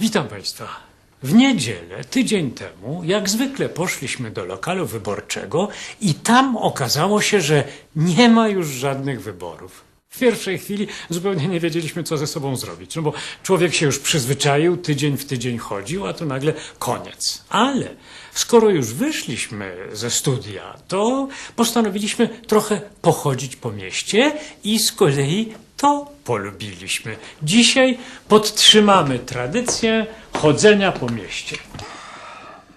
Witam Państwa. W niedzielę, tydzień temu, jak zwykle poszliśmy do lokalu wyborczego i tam okazało się, że nie ma już żadnych wyborów. W pierwszej chwili zupełnie nie wiedzieliśmy, co ze sobą zrobić, no bo człowiek się już przyzwyczaił, tydzień w tydzień chodził, a tu nagle koniec. Ale skoro już wyszliśmy ze studia, to postanowiliśmy trochę pochodzić po mieście i z kolei to polubiliśmy. Dzisiaj podtrzymamy tradycję chodzenia po mieście.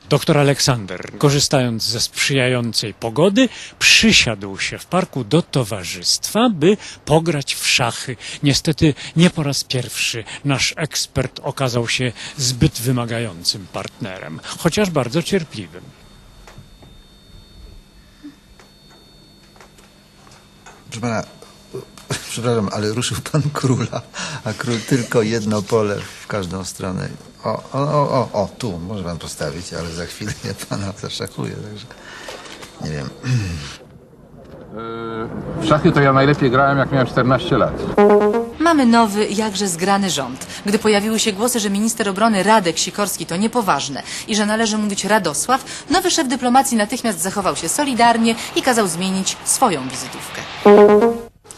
Doktor Aleksander, korzystając ze sprzyjającej pogody, przysiadł się w parku do towarzystwa, by pograć w szachy. Niestety nie po raz pierwszy nasz ekspert okazał się zbyt wymagającym partnerem, chociaż bardzo cierpliwym. Proszę pana, przepraszam, ale ruszył pan króla, a król tylko jedno pole w każdą stronę. O, o, o, o, o tu może pan postawić, ale za chwilę ja pana zaszachuję, także nie wiem. W szachy to ja najlepiej grałem jak miałem 14 lat. Mamy nowy, jakże zgrany rząd. Gdy pojawiły się głosy, że minister obrony Radek Sikorski to niepoważne i że należy mówić Radosław, nowy szef dyplomacji natychmiast zachował się solidarnie i kazał zmienić swoją wizytówkę.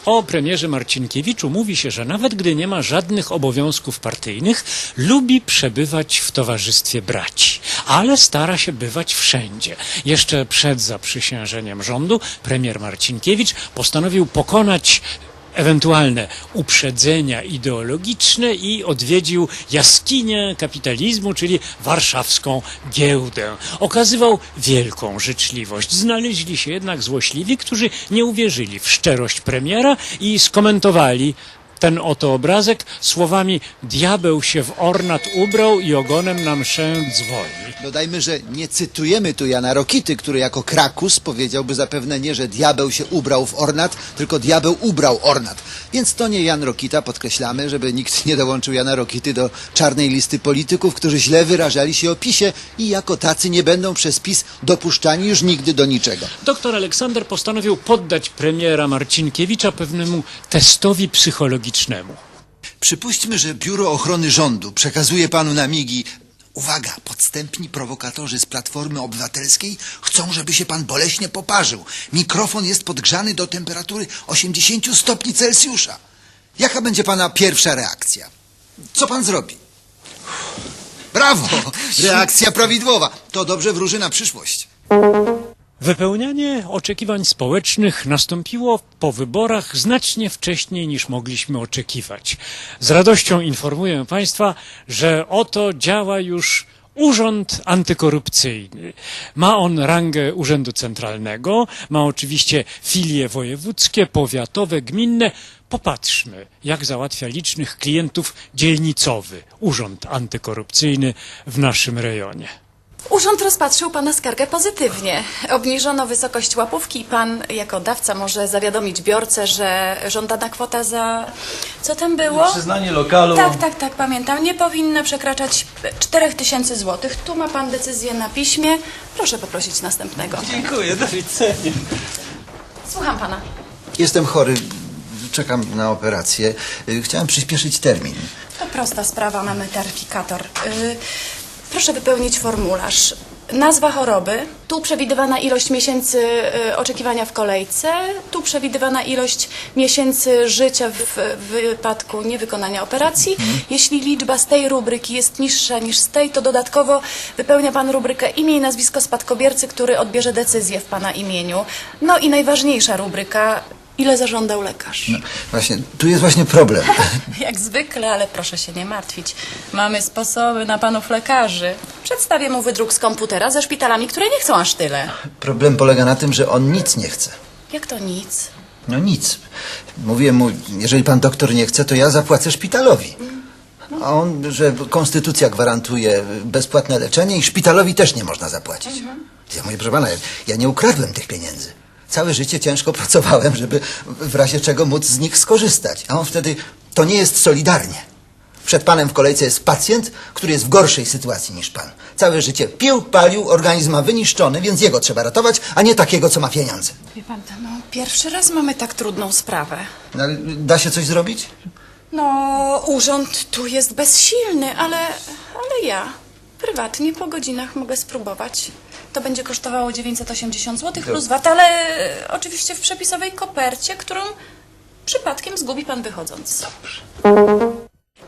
O premierze Marcinkiewiczu mówi się, że nawet gdy nie ma żadnych obowiązków partyjnych, lubi przebywać w towarzystwie braci, ale stara się bywać wszędzie. Jeszcze przed zaprzysiężeniem rządu premier Marcinkiewicz postanowił pokonać ewentualne uprzedzenia ideologiczne i odwiedził jaskinię kapitalizmu, czyli warszawską giełdę. Okazywał wielką życzliwość. Znaleźli się jednak złośliwi, którzy nie uwierzyli w szczerość premiera i skomentowali ten oto obrazek słowami diabeł się w ornat ubrał i ogonem na mszę dzwoni. Dodajmy, że nie cytujemy tu Jana Rokity, który jako Krakus powiedziałby zapewne nie, że diabeł się ubrał w ornat, tylko diabeł ubrał ornat. Więc to nie Jan Rokita, podkreślamy, żeby nikt nie dołączył Jana Rokity do czarnej listy polityków, którzy źle wyrażali się o PiSie i jako tacy nie będą przez PiS dopuszczani już nigdy do niczego. Doktor Aleksander postanowił poddać premiera Marcinkiewicza pewnemu testowi psychologicznemu. Przypuśćmy, że Biuro Ochrony Rządu przekazuje panu na migi. Uwaga, podstępni prowokatorzy z Platformy Obywatelskiej chcą, żeby się pan boleśnie poparzył. Mikrofon jest podgrzany do temperatury 80 stopni Celsjusza. Jaka będzie pana pierwsza reakcja? Co pan zrobi? Brawo! Reakcja prawidłowa. To dobrze wróży na przyszłość. Wypełnianie oczekiwań społecznych nastąpiło po wyborach znacznie wcześniej niż mogliśmy oczekiwać. Z radością informuję Państwa, że oto działa już Urząd Antykorupcyjny. Ma on rangę Urzędu Centralnego, ma oczywiście filie wojewódzkie, powiatowe, gminne. Popatrzmy, jak załatwia licznych klientów dzielnicowy Urząd Antykorupcyjny w naszym rejonie. Urząd rozpatrzył Pana skargę pozytywnie. Obniżono wysokość łapówki i Pan jako dawca może zawiadomić biorcę, że żądana kwota za... Co tam było? Przyznanie lokalu. Tak, tak, tak, pamiętam. Nie powinna przekraczać 4000 złotych. Tu ma Pan decyzję na piśmie. Proszę poprosić następnego. Dziękuję, do widzenia. Słucham Pana. Jestem chory, czekam na operację. Y, Chciałem przyspieszyć termin. To prosta sprawa, mamy taryfikator. Y, proszę wypełnić formularz. Nazwa choroby, tu przewidywana ilość miesięcy y, oczekiwania w kolejce, tu przewidywana ilość miesięcy życia w, w wypadku niewykonania operacji. Jeśli liczba z tej rubryki jest niższa niż z tej, to dodatkowo wypełnia Pan rubrykę imię i nazwisko spadkobiercy, który odbierze decyzję w Pana imieniu. No i najważniejsza rubryka, ile zażądał lekarz. Właśnie, tu jest właśnie problem. Jak zwykle, ale proszę się nie martwić. Mamy sposoby na panów lekarzy. Przedstawię mu wydruk z komputera ze szpitalami, które nie chcą aż tyle. Problem polega na tym, że on nic nie chce. Jak to nic? No nic. Mówię mu, jeżeli pan doktor nie chce, to ja zapłacę szpitalowi. A on, że konstytucja gwarantuje bezpłatne leczenie i szpitalowi też nie można zapłacić. Ja mówię, proszę pana, ja nie ukradłem tych pieniędzy. Całe życie ciężko pracowałem, żeby w razie czego móc z nich skorzystać. A on wtedy, to nie jest solidarnie. Przed panem w kolejce jest pacjent, który jest w gorszej sytuacji niż pan. Całe życie pił, palił, organizm ma wyniszczony, więc jego trzeba ratować, a nie takiego, co ma pieniądze. Wie pan, no pierwszy raz mamy tak trudną sprawę. No, ale da się coś zrobić? No, urząd tu jest bezsilny, ale, ale ja prywatnie po godzinach mogę spróbować. To będzie kosztowało 980 zł plus VAT, ale e, oczywiście w przepisowej kopercie, którą przypadkiem zgubi pan wychodząc.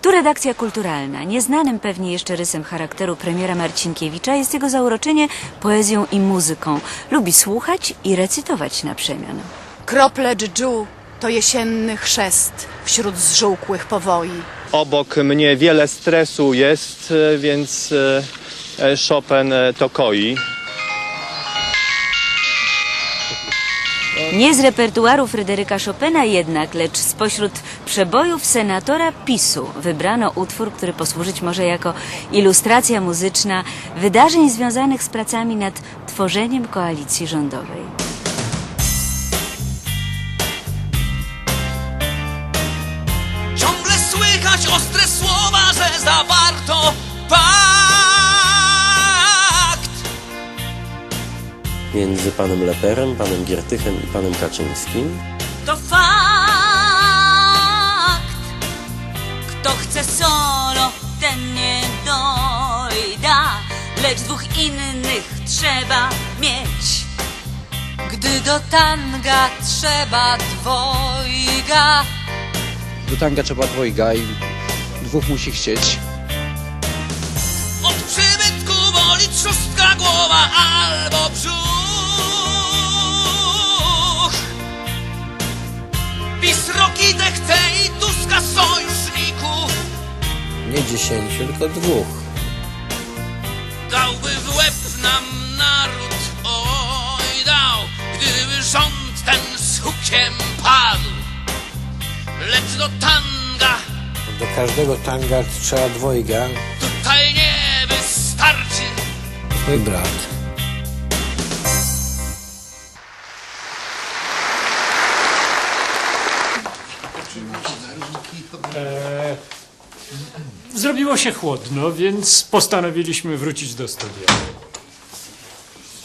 Tu redakcja kulturalna. Nieznanym pewnie jeszcze rysem charakteru premiera Marcinkiewicza jest jego zauroczenie poezją i muzyką. Lubi słuchać i recytować na przemian. Krople dżdżu to jesienny chrzest wśród zżółkłych powoi. Obok mnie wiele stresu jest, e, więc e, e, Chopin e, to koi. Nie z repertuaru Fryderyka Chopina jednak, lecz spośród przebojów senatora PiSu wybrano utwór, który posłużyć może jako ilustracja muzyczna wydarzeń związanych z pracami nad tworzeniem koalicji rządowej. Między panem Leperem, panem Giertychem i panem Kaczyńskim. To fakt. Kto chce solo, ten nie dojda. Lecz dwóch innych trzeba mieć. Gdy do tanga trzeba dwojga. Do tanga trzeba dwojga i dwóch musi chcieć. Od przybytku boli trzustka głowa albo brzuch. Chce i Tuska sojuszników. Nie dziesięciu, tylko dwóch. Dałby w łeb nam naród, oj dał, gdyby rząd ten z hukiem padł. Lecz do tanga Do każdego tanga trzeba dwojga. tutaj nie wystarczy. Mój brat. Zrobiło się chłodno, więc postanowiliśmy wrócić do studia.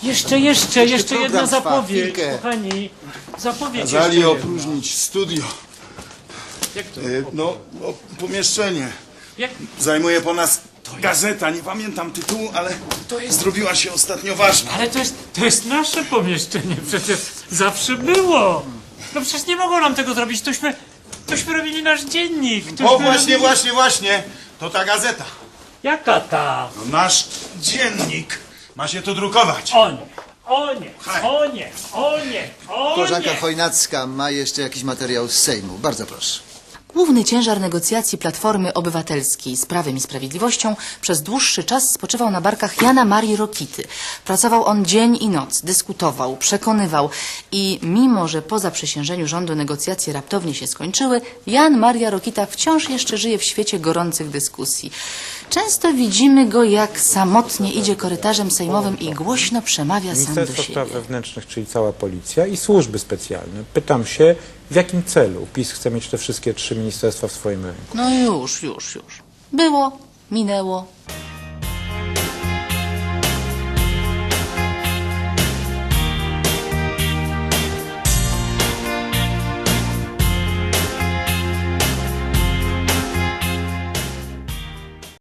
Jeszcze, jeszcze, jeszcze jedna trwa, zapowiedź, chwilkę. kochani. Zapowiedź Kazali jeszcze jedna. opróżnić studio. Jak to? Y, No, o, pomieszczenie. Jak? Zajmuje po nas gazeta, nie pamiętam tytułu, ale to jest, zrobiła się ostatnio ważna. Ale to jest, to jest nasze pomieszczenie, przecież zawsze było. No przecież nie mogą nam tego zrobić, tośmy, tośmy robili nasz dziennik. Tośmy O, właśnie, robili... właśnie, właśnie. To ta gazeta. Jaka ta? No, nasz dziennik. Ma się tu drukować. O nie, o nie, o nie, o nie, o Koleżanka nie. Chojnacka ma jeszcze jakiś materiał z Sejmu. Bardzo proszę. Główny ciężar negocjacji Platformy Obywatelskiej z Prawem i Sprawiedliwością przez dłuższy czas spoczywał na barkach Jana Marii Rokity. Pracował on dzień i noc, dyskutował, przekonywał i mimo, że po zaprzysiężeniu rządu negocjacje raptownie się skończyły, Jan Maria Rokita wciąż jeszcze żyje w świecie gorących dyskusji. Często widzimy go, jak samotnie idzie korytarzem sejmowym i głośno przemawia sam do Ministerstwo siebie. Spraw Wewnętrznych, czyli cała policja i służby specjalne. Pytam się, w jakim celu PiS chce mieć te wszystkie trzy ministerstwa w swoim ręku? No już, już, już. Było, minęło.